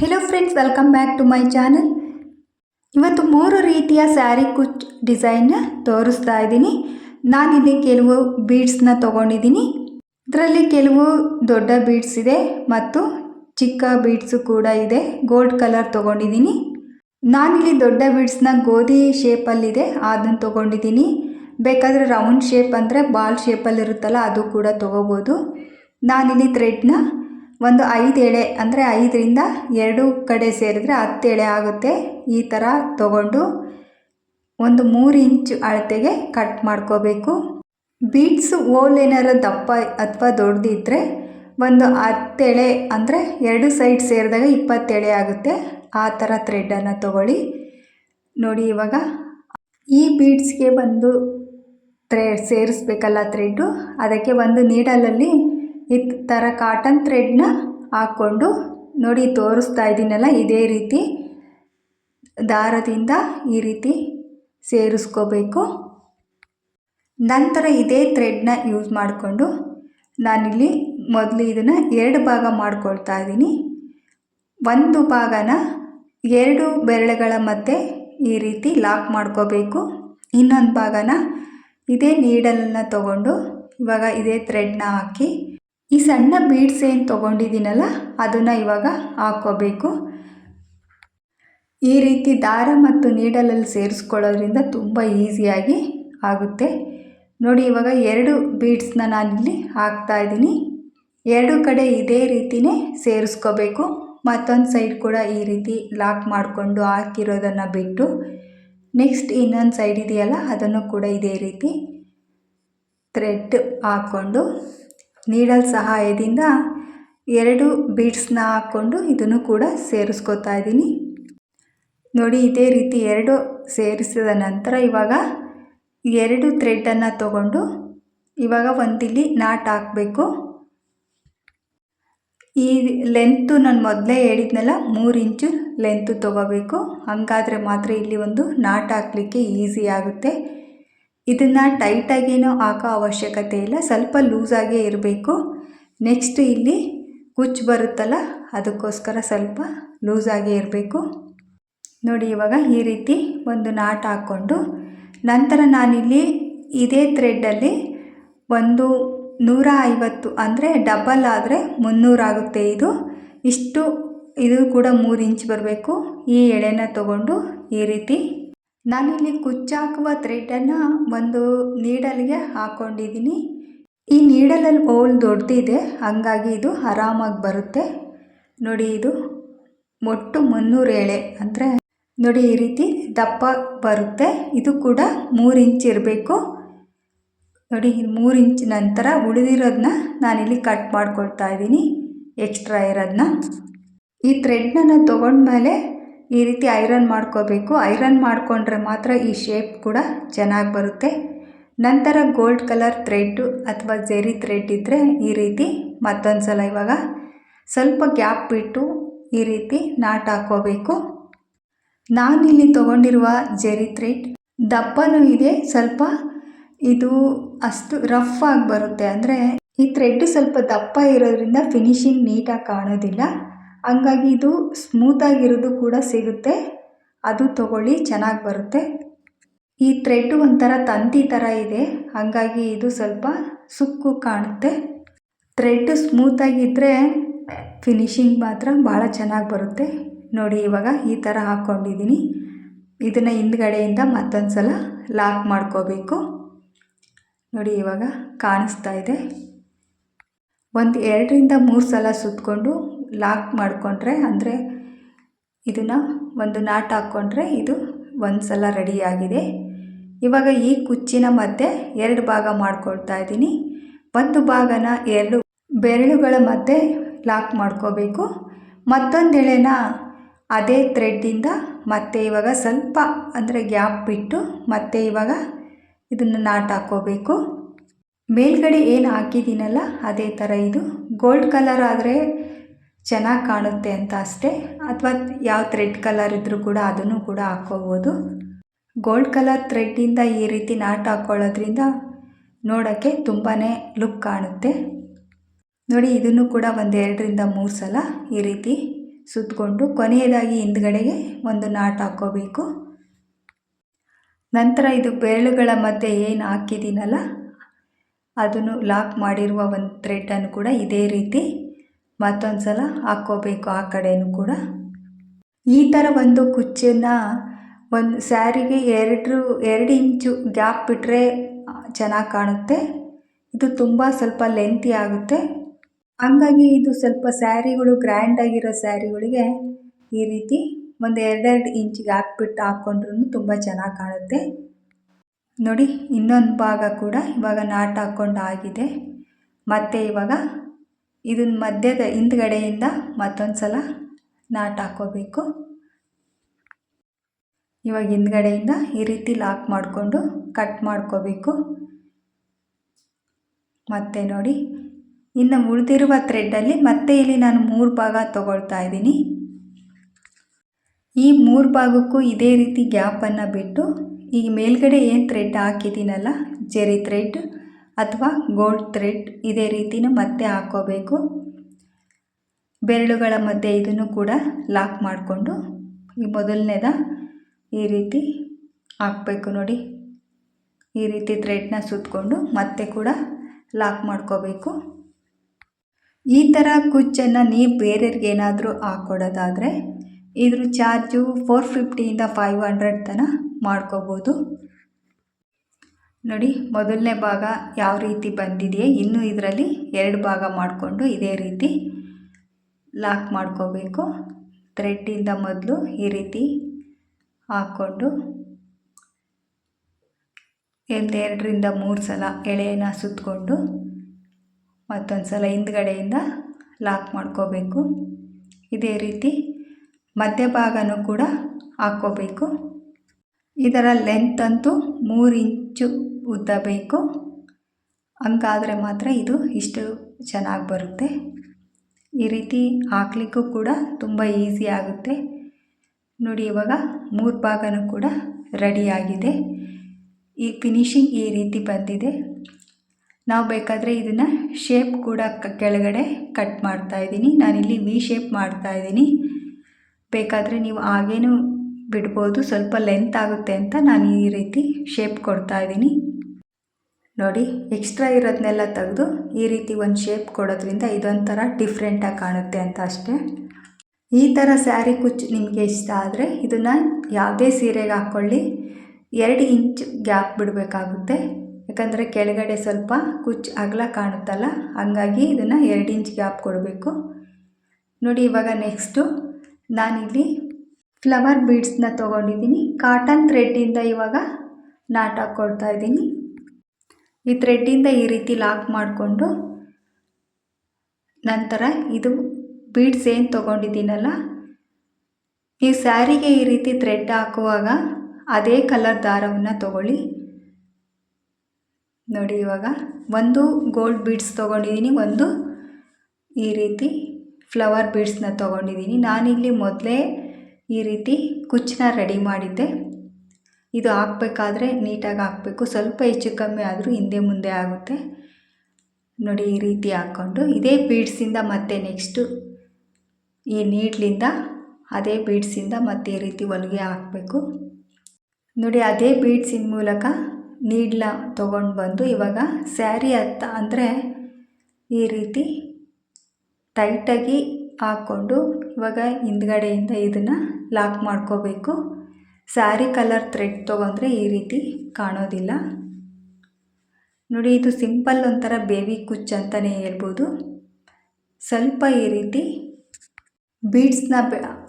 Hello friends welcome back to my channel ಇವತ್ತು ಮೂರು ರೀತಿಯ ಸ್ಯಾರಿ ಕುಚ್ ಡಿಸೈನ್ನ ತೋರಿಸ್ತಾ ಇದ್ದೀನಿ. ನಾನಿಲ್ಲಿ ಕೆಲವು ಬೀಡ್ಸ್ನ ತೊಗೊಂಡಿದ್ದೀನಿ. ಇದರಲ್ಲಿ ಕೆಲವು ದೊಡ್ಡ ಬೀಡ್ಸ್ ಇದೆ ಮತ್ತು ಚಿಕ್ಕ ಬೀಡ್ಸು ಕೂಡ ಇದೆ. ಗೋಲ್ಡ್ ಕಲರ್ ತೊಗೊಂಡಿದ್ದೀನಿ. ನಾನಿಲ್ಲಿ ದೊಡ್ಡ ಬೀಡ್ಸ್ನ ಗೋಧಿ ಶೇಪಲ್ಲಿದೆ ಅದನ್ನು ತೊಗೊಂಡಿದ್ದೀನಿ. ಬೇಕಾದರೆ ರೌಂಡ್ ಶೇಪ್ ಅಂದರೆ ಬಾಲ್ ಶೇಪಲ್ಲಿ ಇರುತ್ತಲ್ಲ, ಅದು ಕೂಡ ತೊಗೋಬೋದು. ನಾನಿಲ್ಲಿ ಥ್ರೆಡ್ನ ಒಂದು ಐದು ಎಳೆ, ಅಂದರೆ ಐದರಿಂದ ಎರಡು ಕಡೆ ಸೇರಿದರೆ ಹತ್ತು ಎಳೆ ಆಗುತ್ತೆ. ಈ ಥರ ತಗೊಂಡು ಒಂದು ಮೂರು ಇಂಚು ಅಳತೆಗೆ ಕಟ್ ಮಾಡ್ಕೋಬೇಕು. ಬೀಡ್ಸ್ ಓಲ್ ಏನಾದ್ರು ದಪ್ಪ ಅಥವಾ ದೊಡ್ಡದಿದ್ದರೆ ಒಂದು ಹತ್ತು ಎಳೆ, ಅಂದರೆ ಎರಡು ಸೈಡ್ ಸೇರಿದಾಗ ಇಪ್ಪತ್ತು ಎಳೆ ಆಗುತ್ತೆ. ಆ ಥರ ಥ್ರೆಡ್ಡನ್ನು ತಗೊಳ್ಳಿ. ನೋಡಿ ಇವಾಗ ಈ ಬೀಡ್ಸ್ಗೆ ಬಂದು ಥ್ರೆ ಸೇರಿಸ್ಬೇಕಲ್ಲ ಥ್ರೆಡ್ಡು ಅದಕ್ಕೆ ಒಂದು ನೀಡಲಲ್ಲಿ ಈ ಥರ ಕಾಟನ್ ಥ್ರೆಡ್ನ ಹಾಕ್ಕೊಂಡು ನೋಡಿ ತೋರಿಸ್ತಾ ಇದ್ದೀನಲ್ಲ ಇದೇ ರೀತಿ ದಾರದಿಂದ ಈ ರೀತಿ ಸೇರಿಸ್ಕೋಬೇಕು. ನಂತರ ಇದೇ ಥ್ರೆಡ್ನ ಯೂಸ್ ಮಾಡಿಕೊಂಡು ನಾನಿಲ್ಲಿ ಮೊದಲು ಇದನ್ನು ಎರಡು ಭಾಗ ಮಾಡ್ಕೊಳ್ತಾ ಇದ್ದೀನಿ ಒಂದು ಭಾಗನ ಎರಡು ಬೆರಳುಗಳ ಮಧ್ಯೆ ಈ ರೀತಿ ಲಾಕ್ ಮಾಡ್ಕೋಬೇಕು. ಇನ್ನೊಂದು ಭಾಗನ ಇದೇ ನೀಡಲನ್ನು ತಗೊಂಡು ಇವಾಗ ಇದೇ ಥ್ರೆಡ್ನ ಹಾಕಿ ಈ ಸಣ್ಣ ಬೀಡ್ಸ್ ಏನು ತೊಗೊಂಡಿದ್ದೀನಲ್ಲ, ಅದನ್ನು ಇವಾಗ ಹಾಕ್ಕೋಬೇಕು. ಈ ರೀತಿ ದಾರ ಮತ್ತು ನೀಡಲಲ್ಲಿ ಸೇರಿಸ್ಕೊಳ್ಳೋದ್ರಿಂದ ತುಂಬ ಈಸಿಯಾಗಿ ಆಗುತ್ತೆ. ನೋಡಿ, ಇವಾಗ ಎರಡು ಬೀಡ್ಸ್ನ ನಾನಿಲ್ಲಿ ಹಾಕ್ತಾ ಇದ್ದೀನಿ. ಎರಡು ಕಡೆ ಇದೇ ರೀತಿಯೇ ಸೇರಿಸ್ಕೋಬೇಕು. ಮತ್ತೊಂದು ಸೈಡ್ ಕೂಡ ಈ ರೀತಿ ಲಾಕ್ ಮಾಡಿಕೊಂಡು ಹಾಕಿರೋದನ್ನು ಬಿಟ್ಟು ನೆಕ್ಸ್ಟ್ ಇನ್ನೊಂದು ಸೈಡ್ ಇದೆಯಲ್ಲ, ಅದನ್ನು ಕೂಡ ಇದೇ ರೀತಿ ಥ್ರೆಡ್ ಹಾಕ್ಕೊಂಡು ನೀಡಲ್ ಸಹಾಯದಿಂದ ಎರಡು ಬೀಡ್ಸ್ನ ಹಾಕ್ಕೊಂಡು ಇದನ್ನು ಕೂಡ ಸೇರಿಸ್ಕೋತಾ ಇದ್ದೀನಿ. ನೋಡಿ, ಇದೇ ರೀತಿ ಎರಡು ಸೇರಿಸಿದ ನಂತರ ಇವಾಗ ಎರಡು ಥ್ರೆಡ್ಡನ್ನು ತಗೊಂಡು ಇವಾಗ ಒಂದಿಲ್ಲಿ ನಾಟ್ ಹಾಕಬೇಕು. ಈ ಲೆಂತು ನಾನು ಮೊದಲೇ ಹೇಳಿದ್ನಲ್ಲ, ಮೂರು ಇಂಚು ಲೆಂತು ತೊಗೋಬೇಕು. ಹಾಗಾದರೆ ಮಾತ್ರ ಇಲ್ಲಿ ಒಂದು ನಾಟ್ ಹಾಕಲಿಕ್ಕೆ ಈಸಿ ಆಗುತ್ತೆ. ಇದನ್ನು ಟೈಟಾಗೇನೂ ಹಾಕೋ ಅವಶ್ಯಕತೆ ಇಲ್ಲ, ಸ್ವಲ್ಪ ಲೂಸಾಗೇ ಇರಬೇಕು. ನೆಕ್ಸ್ಟ್ ಇಲ್ಲಿ ಕುಚ್ಚು ಬರುತ್ತಲ್ಲ, ಅದಕ್ಕೋಸ್ಕರ ಸ್ವಲ್ಪ ಲೂಸಾಗೇ ಇರಬೇಕು. ನೋಡಿ ಇವಾಗ ಈ ರೀತಿ ಒಂದು ನಾಟ್ ಹಾಕ್ಕೊಂಡು, ನಂತರ ನಾನಿಲ್ಲಿ ಇದೇ ಥ್ರೆಡ್ಡಲ್ಲಿ ಒಂದು ನೂರ ಐವತ್ತು ಅಂದರೆ ಡಬಲ್ ಆದರೆ ಮುನ್ನೂರಾಗುತ್ತೆ ಇದು. ಇಷ್ಟು, ಇದು ಕೂಡ ಮೂರು ಇಂಚ್ ಬರಬೇಕು. ಈ ಎಳೆನ ತಗೊಂಡು ಈ ರೀತಿ ನಾನಿಲ್ಲಿ ಕುಚ್ಚಾಕುವ ಥ್ರೆಡನ್ನು ಒಂದು ನೀಡಲ್ಗೆ ಹಾಕ್ಕೊಂಡಿದ್ದೀನಿ ಈ ನೀಡಲಲ್ಲಿ ಓಲ್ ದೊಡ್ಡದಿದೆ ಹಾಗಾಗಿ ಇದು ಆರಾಮಾಗಿ ಬರುತ್ತೆ. ನೋಡಿ ಇದು ಒಟ್ಟು ಮುನ್ನೂರು ಎಳೆ ಅಂದರೆ ನೋಡಿ ಈ ರೀತಿ ದಪ್ಪ ಬರುತ್ತೆ. ಇದು ಕೂಡ ಮೂರು ಇಂಚ್ ಇರಬೇಕು. ನೋಡಿ ಮೂರು ಇಂಚ್ ನಂತರ ಉಳಿದಿರೋದನ್ನ ನಾನಿಲ್ಲಿ ಕಟ್ ಮಾಡ್ಕೊಳ್ತಾ ಇದ್ದೀನಿ, ಎಕ್ಸ್ಟ್ರಾ ಇರೋದನ್ನ. ಈ ಥ್ರೆಡ್ನ ನಾನು ತೊಗೊಂಡ್ಮೇಲೆ ಈ ರೀತಿ ಐರನ್ ಮಾಡ್ಕೋಬೇಕು. ಐರನ್ ಮಾಡಿಕೊಂಡ್ರೆ ಮಾತ್ರ ಈ ಶೇಪ್ ಕೂಡ ಚೆನ್ನಾಗಿ ಬರುತ್ತೆ. ನಂತರ ಗೋಲ್ಡ್ ಕಲರ್ ಥ್ರೆಡ್ಡು ಅಥವಾ ಜೆರಿ ಥ್ರೆಡ್ ಇದ್ದರೆ ಈ ರೀತಿ ಮತ್ತೊಂದು ಸಲ ಇವಾಗ ಸ್ವಲ್ಪ ಗ್ಯಾಪ್ ಬಿಟ್ಟು ಈ ರೀತಿ ನಾಟ್ ಹಾಕೋಬೇಕು. ನಾನಿಲ್ಲಿ ತೊಗೊಂಡಿರುವ ಜೆರಿ ಥ್ರೆಡ್ ದಪ್ಪನೂ ಇದೆ, ಸ್ವಲ್ಪ ಇದು ಅಷ್ಟು ರಫ್ ಆಗಿ ಬರುತ್ತೆ. ಅಂದರೆ ಈ ಥ್ರೆಡ್ಡು ಸ್ವಲ್ಪ ದಪ್ಪ ಇರೋದ್ರಿಂದ ಫಿನಿಶಿಂಗ್ ನೀಟಾಗಿ ಕಾಣೋದಿಲ್ಲ. ಹಂಗಾಗಿ ಇದು ಸ್ಮೂತಾಗಿರೋದು ಕೂಡ ಸಿಗುತ್ತೆ. ಅದು ತಗೊಳ್ಳಿ, ಚೆನ್ನಾಗಿ ಬರುತ್ತೆ. ಈ ಥ್ರೆಡ್ ಒಂಥರ ತಂತಿ ಥರ ಇದೆ. ಹಾಗಾಗಿ ಇದು ಸ್ವಲ್ಪ ಸುಕ್ಕು ಕಾಣುತ್ತೆ. ಥ್ರೆಡ್ ಸ್ಮೂತಾಗಿದ್ದರೆ ಫಿನಿಶಿಂಗ್ ಮಾತ್ರ ಭಾಳ ಚೆನ್ನಾಗಿ ಬರುತ್ತೆ. ನೋಡಿ, ಇವಾಗ ಈ ಥರ ಹಾಕ್ಕೊಂಡಿದ್ದೀನಿ. ಇದನ್ನು ಹಿಂದ್ಗಡೆಯಿಂದ ಮತ್ತೊಂದು ಸಲ ಲಾಕ್ ಮಾಡ್ಕೋಬೇಕು. ನೋಡಿ, ಇವಾಗ ಕಾಣಿಸ್ತಾ ಇದೆ. ಒಂದು ಎರಡರಿಂದ ಮೂರು ಸಲ ಸುತ್ತಕೊಂಡು ಲಾಕ್ ಮಾಡಿಕೊಂಡ್ರೆ ಅಂದರೆ ಇದನ್ನು ಒಂದು ನಾಟ್ ಹಾಕ್ಕೊಂಡ್ರೆ ಇದು ಒಂದು ಸಲ ರೆಡಿಯಾಗಿದೆ ಇವಾಗ ಈ ಕುಚ್ಚಿನ ಮಧ್ಯೆ ಎರಡು ಭಾಗ ಮಾಡ್ಕೊಳ್ತಾ ಇದ್ದೀನಿ. ಒಂದು ಭಾಗನ ಎರಡು ಬೆರಳುಗಳ ಮಧ್ಯೆ ಲಾಕ್ ಮಾಡ್ಕೋಬೇಕು. ಮತ್ತೊಂದು ಎಳೆನ ಅದೇ ಥ್ರೆಡ್ಡಿಂದ ಮತ್ತೆ ಇವಾಗ ಸ್ವಲ್ಪ ಅಂದರೆ ಗ್ಯಾಪ್ ಬಿಟ್ಟು ಮತ್ತೆ ಇವಾಗ ಇದನ್ನು ನಾಟ್ ಹಾಕ್ಕೋಬೇಕು ಮೇಲ್ಗಡೆ ಏನು ಹಾಕಿದ್ದೀನಲ್ಲ, ಅದೇ ಥರ ಇದು. ಗೋಲ್ಡ್ ಕಲರ್ ಆದರೆ ಚೆನ್ನಾಗಿ ಕಾಣುತ್ತೆ ಅಂತ ಅಷ್ಟೇ. ಅಥವಾ ಯಾವ ಥ್ರೆಡ್ ಕಲರ್ ಇದ್ದರೂ ಕೂಡ ಅದನ್ನು ಕೂಡ ಹಾಕ್ಕೋಬೋದು. ಗೋಲ್ಡ್ ಕಲರ್ ಥ್ರೆಡ್ಡಿಂದ ಈ ರೀತಿ ನಾಟ್ ಹಾಕ್ಕೊಳ್ಳೋದ್ರಿಂದ ನೋಡೋಕ್ಕೆ ತುಂಬಾ ಲುಕ್ ಕಾಣುತ್ತೆ. ನೋಡಿ, ಇದನ್ನು ಕೂಡ ಒಂದು ಎರಡರಿಂದ ಮೂರು ಸಲ ಈ ರೀತಿ ಸುತ್ತಕೊಂಡು ಕೊನೆಯದಾಗಿ ಹಿಂದ್ಗಡೆಗೆ ಒಂದು ನಾಟ್ ಹಾಕ್ಕೋಬೇಕು. ನಂತರ ಇದು ಬೆರಳುಗಳ ಮಧ್ಯೆ ಏನು ಹಾಕಿದ್ದೀನಲ್ಲ ಅದನ್ನು ಲಾಕ್ ಮಾಡಿರುವ ಒಂದು ಥ್ರೆಡ್ಡನ್ನು ಕೂಡ ಇದೇ ರೀತಿ ಮತ್ತೊಂದು ಸಲ ಹಾಕ್ಕೋಬೇಕು ಆ ಕಡೆಯೂ ಕೂಡ. ಈ ಥರ ಒಂದು ಕುಚ್ಚನ್ನ ಒಂದು ಸ್ಯಾರಿಗೆ ಎರಡು ಎರಡು ಇಂಚು ಗ್ಯಾಪ್ ಬಿಟ್ಟರೆ ಚೆನ್ನಾಗಿ ಕಾಣುತ್ತೆ. ಇದು ತುಂಬ ಸ್ವಲ್ಪ ಲೆಂತಿ ಆಗುತ್ತೆ. ಹಂಗಾಗಿ ಇದು ಸ್ವಲ್ಪ ಸ್ಯಾರಿಗಳು ಗ್ರ್ಯಾಂಡಾಗಿರೋ ಸ್ಯಾರಿಗಳಿಗೆ ಈ ರೀತಿ ಒಂದು ಎರಡೆರಡು ಇಂಚಿಗೆ ಹಾಕ್ಬಿಟ್ಟು ಹಾಕ್ಕೊಂಡ್ರೂ ತುಂಬ ಚೆನ್ನಾಗಿ ಕಾಣುತ್ತೆ. ನೋಡಿ ಇನ್ನೊಂದು ಭಾಗ ಕೂಡ ಇವಾಗ ನಾಟ್ ಹಾಕ್ಕೊಂಡು ಆಗಿದೆ. ಮತ್ತು ಇವಾಗ ಇದನ್ನ ಮಧ್ಯದ ಹಿಂದ್ಗಡೆಯಿಂದ ಮತ್ತೊಂದು ಸಲ ನಾಟ್ ಹಾಕೋಬೇಕು. ಇವಾಗ ಹಿಂದ್ಗಡೆಯಿಂದ ಈ ರೀತಿ ಲಾಕ್ ಮಾಡಿಕೊಂಡು ಕಟ್ ಮಾಡ್ಕೋಬೇಕು. ಮತ್ತೆ ನೋಡಿ, ಇನ್ನು ಉಳಿದಿರುವ ಥ್ರೆಡ್ಡಲ್ಲಿ ಮತ್ತೆ ಇಲ್ಲಿ ನಾನು ಮೂರು ಭಾಗ ತಗೊಳ್ತಾ ಇದ್ದೀನಿ. ಈ ಮೂರು ಭಾಗಕ್ಕೂ ಇದೇ ರೀತಿ ಗ್ಯಾಪನ್ನು ಬಿಟ್ಟು ಈಗ ಮೇಲ್ಗಡೆ ಏನು ಥ್ರೆಡ್ ಹಾಕಿದ್ದೀನಲ್ಲ, ಜೆರಿ ಥ್ರೆಡ್ ಅಥವಾ ಗೋಲ್ಡ್ ಥ್ರೆಡ್ ಇದೇ ರೀತಿನೂ ಮತ್ತೆ ಹಾಕೋಬೇಕು. ಬೆರಳುಗಳ ಮಧ್ಯೆ ಇದನ್ನು ಕೂಡ ಲಾಕ್ ಮಾಡಿಕೊಂಡು ಈ ಮೊದಲನೇದ ಈ ರೀತಿ ಹಾಕಬೇಕು ನೋಡಿ. ಈ ರೀತಿ ಥ್ರೆಡ್ನ ಸುತ್ತಕೊಂಡು ಮತ್ತೆ ಕೂಡ ಲಾಕ್ ಮಾಡ್ಕೋಬೇಕು. ಈ ಥರ ಕುಚ್ಚನ್ನು ನೀವು ಬೇರೆಯವ್ರಿಗೆ ಏನಾದರೂ ಹಾಕ್ಕೊಡೋದಾದರೆ ಇದ್ರ ಚಾರ್ಜು ಫೋರ್ ಫಿಫ್ಟಿಯಿಂದ ಫೈವ್ ಹಂಡ್ರೆಡ್ ತನಕ ಮಾಡ್ಕೋಬೋದು. ನೋಡಿ, ಮೊದಲನೇ ಭಾಗ ಯಾವ ರೀತಿ ಬಂದಿದೆಯೇ ಇನ್ನೂ ಇದರಲ್ಲಿ ಎರಡು ಭಾಗ ಮಾಡಿಕೊಂಡು ಇದೇ ರೀತಿ ಲಾಕ್ ಮಾಡ್ಕೋಬೇಕು. ಥ್ರೆಡ್ಡಿಂದ ಮೊದಲು ಈ ರೀತಿ ಹಾಕ್ಕೊಂಡು ಎರಡರಿಂದ ಮೂರು ಸಲ ಎಳೆಯನ್ನು ಸುತ್ತಕೊಂಡು ಮತ್ತೊಂದು ಸಲ ಹಿಂದ್ಗಡೆಯಿಂದ ಲಾಕ್ ಮಾಡ್ಕೋಬೇಕು. ಇದೇ ರೀತಿ ಮಧ್ಯಭಾಗನೂ ಕೂಡ ಹಾಕ್ಕೋಬೇಕು. ಇದರ ಲೆಂತ್ ಅಂತೂ ಮೂರು ಇಂಚು ಉದ್ದ ಬೇಕು. ಹಂಗಾದರೆ ಮಾತ್ರ ಇದು ಇಷ್ಟು ಚೆನ್ನಾಗಿ ಬರುತ್ತೆ. ಈ ರೀತಿ ಹಾಕ್ಲಿಕ್ಕೂ ಕೂಡ ತುಂಬ ಈಸಿ ಆಗುತ್ತೆ. ನೋಡಿ, ಇವಾಗ ಮೂರು ಭಾಗನೂ ಕೂಡ ರೆಡಿಯಾಗಿದೆ ಈ ಫಿನಿಶಿಂಗ್ ಈ ರೀತಿ ಬಂದಿದೆ. ನಾವು ಬೇಕಾದರೆ ಇದನ್ನು ಶೇಪ್ ಕೂಡ ಕೆಳಗಡೆ ಕಟ್ ಮಾಡ್ತಾ ಇದ್ದೀನಿ ನಾನಿಲ್ಲಿ ವಿ ಶೇಪ್ ಮಾಡ್ತಾ ಇದ್ದೀನಿ ಬೇಕಾದರೆ ನೀವು ಹಾಗೇನೂ ಬಿಡ್ಬೋದು. ಸ್ವಲ್ಪ ಲೆಂತ್ ಆಗುತ್ತೆ ಅಂತ ನಾನು ಈ ರೀತಿ ಶೇಪ್ ಕೊಡ್ತಾ ಇದ್ದೀನಿ. ನೋಡಿ ಎಕ್ಸ್ಟ್ರಾ ಇರೋದನ್ನೆಲ್ಲ ತೆಗೆದು ಈ ರೀತಿ ಒಂದು ಶೇಪ್ ಕೊಡೋದ್ರಿಂದ ಇದೊಂಥರ ಡಿಫ್ರೆಂಟಾಗಿ ಕಾಣುತ್ತೆ ಅಂತ ಅಷ್ಟೇ. ಈ ಥರ ಸ್ಯಾರಿ ಕುಚ್ಚು ನಿಮಗೆ ಇಷ್ಟ ಆದರೆ ಇದನ್ನು ಯಾವುದೇ ಸೀರೆಗೆ ಹಾಕ್ಕೊಳ್ಳಿ ಎರಡು ಇಂಚ್ ಗ್ಯಾಪ್ ಬಿಡಬೇಕಾಗುತ್ತೆ. ಯಾಕಂದರೆ ಕೆಳಗಡೆ ಸ್ವಲ್ಪ ಕುಚ್ಚು ಅಗಲ ಕಾಣುತ್ತಲ್ಲ, ಹಂಗಾಗಿ ಇದನ್ನು ಎರಡು ಇಂಚ್ ಗ್ಯಾಪ್ ಕೊಡಬೇಕು. ನೋಡಿ, ಇವಾಗ ನೆಕ್ಸ್ಟು ನಾನಿಲ್ಲಿ ಫ್ಲವರ್ ಬೀಡ್ಸ್ನ ತೊಗೊಂಡಿದ್ದೀನಿ. ಕಾಟನ್ ಥ್ರೆಡ್ಡಿಂದ ಇವಾಗ ನಾಟ್ ಹಾಕ್ಕೊಳ್ತಾ ಇದ್ದೀನಿ. ಈ ಥ್ರೆಡ್ಡಿಂದ ಈ ರೀತಿ ಲಾಕ್ ಮಾಡಿಕೊಂಡು ನಂತರ ಇದು ಬೀಡ್ಸ್ ಏನು ತೊಗೊಂಡಿದ್ದೀನಲ್ಲ ಈ ಸ್ಯಾರಿಗೆ ಈ ರೀತಿ ಥ್ರೆಡ್ ಹಾಕುವಾಗ ಅದೇ ಕಲರ್ ದಾರವನ್ನು ತಗೊಳ್ಳಿ. ನೋಡಿ ಇವಾಗ ಒಂದು ಗೋಲ್ಡ್ ಬೀಡ್ಸ್ ತೊಗೊಂಡಿದ್ದೀನಿ, ಒಂದು ಈ ರೀತಿ ಫ್ಲವರ್ ಬೀಡ್ಸ್ನ ತೊಗೊಂಡಿದ್ದೀನಿ. ನಾನಿಲ್ಲಿ ಮೊದಲೇ ಈ ರೀತಿ ಕುಚ್ಚನ್ನ ರೆಡಿ ಮಾಡಿದ್ದೆ. ಇದು ಹಾಕ್ಬೇಕಾದ್ರೆ ನೀಟಾಗಿ ಹಾಕ್ಬೇಕು. ಸ್ವಲ್ಪ ಹೆಚ್ಚು ಕಮ್ಮಿ ಆದರೂ ಹಿಂದೆ ಮುಂದೆ ಆಗುತ್ತೆ. ನೋಡಿ, ಈ ರೀತಿ ಹಾಕ್ಕೊಂಡು ಇದೇ ಬೀಡ್ಸಿಂದ ಮತ್ತೆ ನೆಕ್ಸ್ಟು ಈ ನೀಡ್ಲಿಂದ ಅದೇ ಬೀಡ್ಸಿಂದ ಮತ್ತೆ ಈ ರೀತಿ ಹೊಲಿಗೆ ಹಾಕಬೇಕು. ನೋಡಿ, ಅದೇ ಬೀಡ್ಸಿನ ಮೂಲಕ ನೀಡ್ಲ ತೊಗೊಂಡು ಬಂದು ಇವಾಗ ಸ್ಯಾರಿ ಹತ್ತ ಅಂದರೆ ಈ ರೀತಿ ಟೈಟಾಗಿ ಹಾಕ್ಕೊಂಡು ಇವಾಗ ಹಿಂದ್ಗಡೆಯಿಂದ ಇದನ್ನು ಲಾಕ್ ಮಾಡ್ಕೋಬೇಕು. ಸ್ಯಾರಿ ಕಲರ್ ಥ್ರೆಡ್ ತೊಗೊಂಡ್ರೆ ಈ ರೀತಿ ಕಾಣೋದಿಲ್ಲ. ನೋಡಿ, ಇದು ಸಿಂಪಲ್ ಒಂಥರ ಬೇಬಿ ಕುಚ್ ಅಂತಲೇ ಹೇಳ್ಬೋದು. ಸ್ವಲ್ಪ ಈ ರೀತಿ ಬೀಡ್ಸ್ನ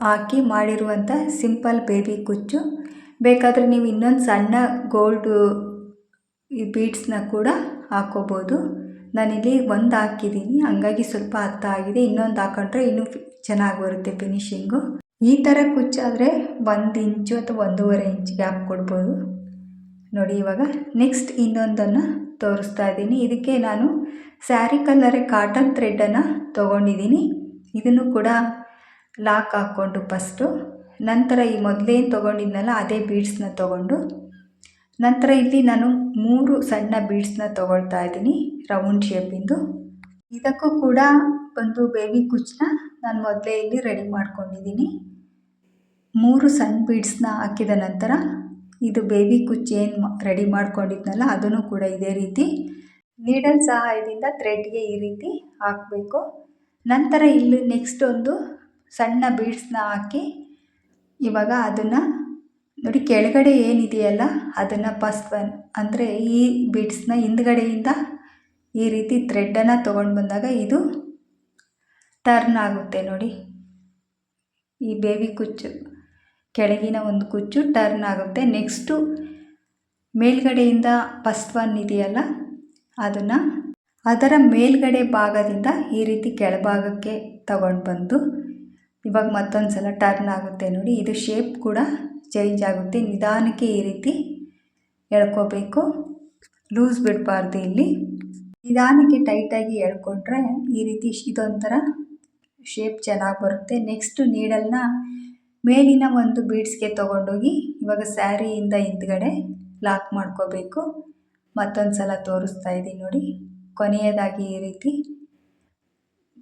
ಹಾಕಿ ಮಾಡಿರುವಂಥ ಸಿಂಪಲ್ ಬೇಬಿ ಕುಚ್ಚು ಬೇಕಾದರೆ ನೀವು ಇನ್ನೊಂದು ಸಣ್ಣ ಗೋಲ್ಡು ಈ ಬೀಡ್ಸ್ನ ಕೂಡ ಹಾಕ್ಕೋಬೋದು ನಾನಿಲ್ಲಿ ಒಂದು ಹಾಕಿದ್ದೀನಿ ಹಂಗಾಗಿ ಸ್ವಲ್ಪ ಅರ್ಥ ಆಗಿದೆ. ಇನ್ನೊಂದು ಹಾಕೊಂಡ್ರೆ ಇನ್ನೂ ಚೆನ್ನಾಗಿ ಬರುತ್ತೆ ಫಿನಿಶಿಂಗು ಈ ಥರ ಕುಚ್ಚಾದರೆ ಒಂದು ಇಂಚು ಅಥವಾ ಒಂದೂವರೆ ಇಂಚ್ ಗ್ಯಾಪ್ ಕೊಡ್ಬೋದು. ನೋಡಿ ಇವಾಗ ನೆಕ್ಸ್ಟ್ ಇನ್ನೊಂದನ್ನು ತೋರಿಸ್ತಾ ಇದ್ದೀನಿ. ಇದಕ್ಕೆ ನಾನು ಸ್ಯಾರಿ ಕಲ್ಲರೇ ಕಾಟನ್ ಥ್ರೆಡ್ಡನ್ನು ತೊಗೊಂಡಿದ್ದೀನಿ ಇದನ್ನು ಕೂಡ ಲಾಕ್ ಹಾಕ್ಕೊಂಡು ಫಸ್ಟು ನಂತರ ಈ ಮೊದಲೇನು ತೊಗೊಂಡಿದ್ನಲ್ಲ, ಅದೇ ಬೀಡ್ಸ್ನ ತೊಗೊಂಡು. ನಂತರ ಇಲ್ಲಿ ನಾನು ಮೂರು ಸಣ್ಣ ಬೀಡ್ಸ್ನ ತೊಗೊಳ್ತಾ ಇದ್ದೀನಿ ರೌಂಡ್ ಶೇಪಿಂದು ಇದಕ್ಕೂ ಕೂಡ ಒಂದು ಬೇಬಿ ಕುಚ್ಚನ್ನ ನಾನು ಮೊದಲೇ ಇಲ್ಲಿ ರೆಡಿ ಮಾಡ್ಕೊಂಡಿದ್ದೀನಿ. ಮೂರು ಸಣ್ಣ ಬೀಡ್ಸ್ನ ಹಾಕಿದ ನಂತರ ಇದು ಬೇಬಿ ಕುಚ್ಚು ಏನು ರೆಡಿ ಮಾಡ್ಕೊಂಡಿದ್ನಲ್ಲ, ಅದನ್ನು ಕೂಡ ಇದೇ ರೀತಿ ನೀಡಲ್ ಸಹಾಯದಿಂದ ಥ್ರೆಡ್ಗೆ ಈ ರೀತಿ ಹಾಕಬೇಕು. ನಂತರ ಇಲ್ಲಿ ನೆಕ್ಸ್ಟ್ ಒಂದು ಸಣ್ಣ ಬೀಡ್ಸ್ನ ಹಾಕಿ ಇವಾಗ ಅದನ್ನು ನೋಡಿ, ಕೆಳಗಡೆ ಏನಿದೆಯಲ್ಲ, ಅದನ್ನು ಫಸ್ಟ್ ಒನ್ ಅಂದರೆ ಈ ಬೀಡ್ಸ್ನ ಹಿಂದ್ಗಡೆಯಿಂದ ಈ ರೀತಿ ಥ್ರೆಡ್ಡನ್ನು ತೊಗೊಂಡು ಬಂದಾಗ ಇದು ಟರ್ನ್ ಆಗುತ್ತೆ ನೋಡಿ. ಈ ಬೇಬಿ ಕುಚ್ಚು, ಕೆಳಗಿನ ಒಂದು ಕುಚ್ಚು ಟರ್ನ್ ಆಗುತ್ತೆ. ನೆಕ್ಸ್ಟು ಮೇಲ್ಗಡೆಯಿಂದ ಫಸ್ಟ್ ಒನ್ ಇದೆಯಲ್ಲ, ಅದನ್ನು ಅದರ ಮೇಲ್ಗಡೆ ಭಾಗದಿಂದ ಈ ರೀತಿ ಕೆಳಭಾಗಕ್ಕೆ ತಗೊಂಡು ಬಂದು ಇವಾಗ ಮತ್ತೊಂದು ಸಲ ಟರ್ನ್ ಆಗುತ್ತೆ ನೋಡಿ. ಇದು ಶೇಪ್ ಕೂಡ ಚೇಂಜ್ ಆಗುತ್ತೆ. ನಿಧಾನಕ್ಕೆ ಈ ರೀತಿ ಎಳ್ಕೋಬೇಕು. ಲೂಸ್ ಬಿಡಬಾರ್ದು ಇಲ್ಲಿ. ನಿಧಾನಕ್ಕೆ ಟೈಟಾಗಿ ಎಳ್ಕೊಂಡ್ರೆ ಈ ರೀತಿ ಇದೊಂಥರ ಶೇಪ್ ಚೆನ್ನಾಗಿ ಬರುತ್ತೆ. ನೆಕ್ಸ್ಟು ನೀಡಲ್ನ ಮೇಲಿನ ಒಂದು ಬೀಡ್ಸ್ಗೆ ತೊಗೊಂಡೋಗಿ ಇವಾಗ ಸ್ಯಾರಿಯಿಂದ ಹಿಂದ್ಗಡೆ ಲಾಕ್ ಮಾಡ್ಕೋಬೇಕು. ಮತ್ತೊಂದು ಸಲ ತೋರಿಸ್ತಾ ಇದ್ದೀನಿ ನೋಡಿ. ಕೊನೆಯದಾಗಿ ಈ ರೀತಿ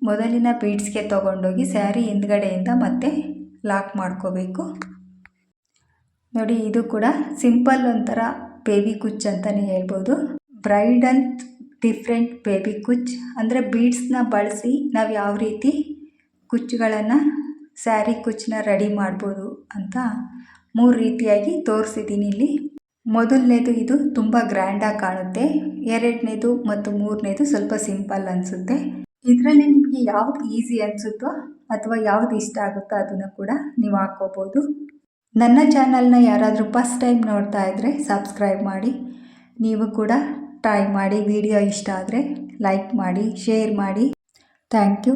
ಮೊದಲಿನ ಬೀಡ್ಸ್ಗೆ ತೊಗೊಂಡೋಗಿ ಸ್ಯಾರಿ ಹಿಂದ್ಗಡೆಯಿಂದ ಮತ್ತೆ ಲಾಕ್ ಮಾಡ್ಕೋಬೇಕು. ನೋಡಿ, ಇದು ಕೂಡ ಸಿಂಪಲ್ ಒಂಥರ ಬೇಬಿ ಕುಚ್ ಅಂತಲೇ ಹೇಳ್ಬೋದು. ಬ್ರೈಡಲ್ ಡಿಫ್ರೆಂಟ್ ಬೇಬಿ ಕುಚ್. ಅಂದರೆ ಬೀಡ್ಸ್ನ ಬಳಸಿ ನಾವು ಯಾವ ರೀತಿ ಕುಚ್ಚುಗಳನ್ನು ಸ್ಯಾರಿ ಕುಚ್ಚನ್ನ ರೆಡಿ ಮಾಡ್ಬೋದು ಅಂತ ಮೂರು ರೀತಿಯಾಗಿ ತೋರಿಸಿದ್ದೀನಿ ಇಲ್ಲಿ. ಮೊದಲನೇದು ಇದು ತುಂಬ ಗ್ರ್ಯಾಂಡಾಗಿ ಕಾಣುತ್ತೆ. ಎರಡನೇದು ಮತ್ತು ಮೂರನೇದು ಸ್ವಲ್ಪ ಸಿಂಪಲ್ ಅನಿಸುತ್ತೆ. ಇದರಲ್ಲಿ ನಿಮಗೆ ಯಾವ್ದು ಈಸಿ ಅನಿಸುತ್ತೋ ಅಥವಾ ಯಾವ್ದು ಇಷ್ಟ ಆಗುತ್ತೋ ಅದನ್ನು ಕೂಡ ನೀವು ಹಾಕ್ಕೋಬೋದು. ನನ್ನ ಚಾನಲ್ನ ಯಾರಾದರೂ ಫಸ್ಟ್ ಟೈಮ್ ನೋಡ್ತಾ ಇದ್ದರೆ ಸಬ್ಸ್ಕ್ರೈಬ್ ಮಾಡಿ. ನೀವು ಕೂಡ ಟ್ರೈ ಮಾಡಿ. ವಿಡಿಯೋ ಇಷ್ಟ ಆದರೆ ಲೈಕ್ ಮಾಡಿ, ಶೇರ್ ಮಾಡಿ. Thank you.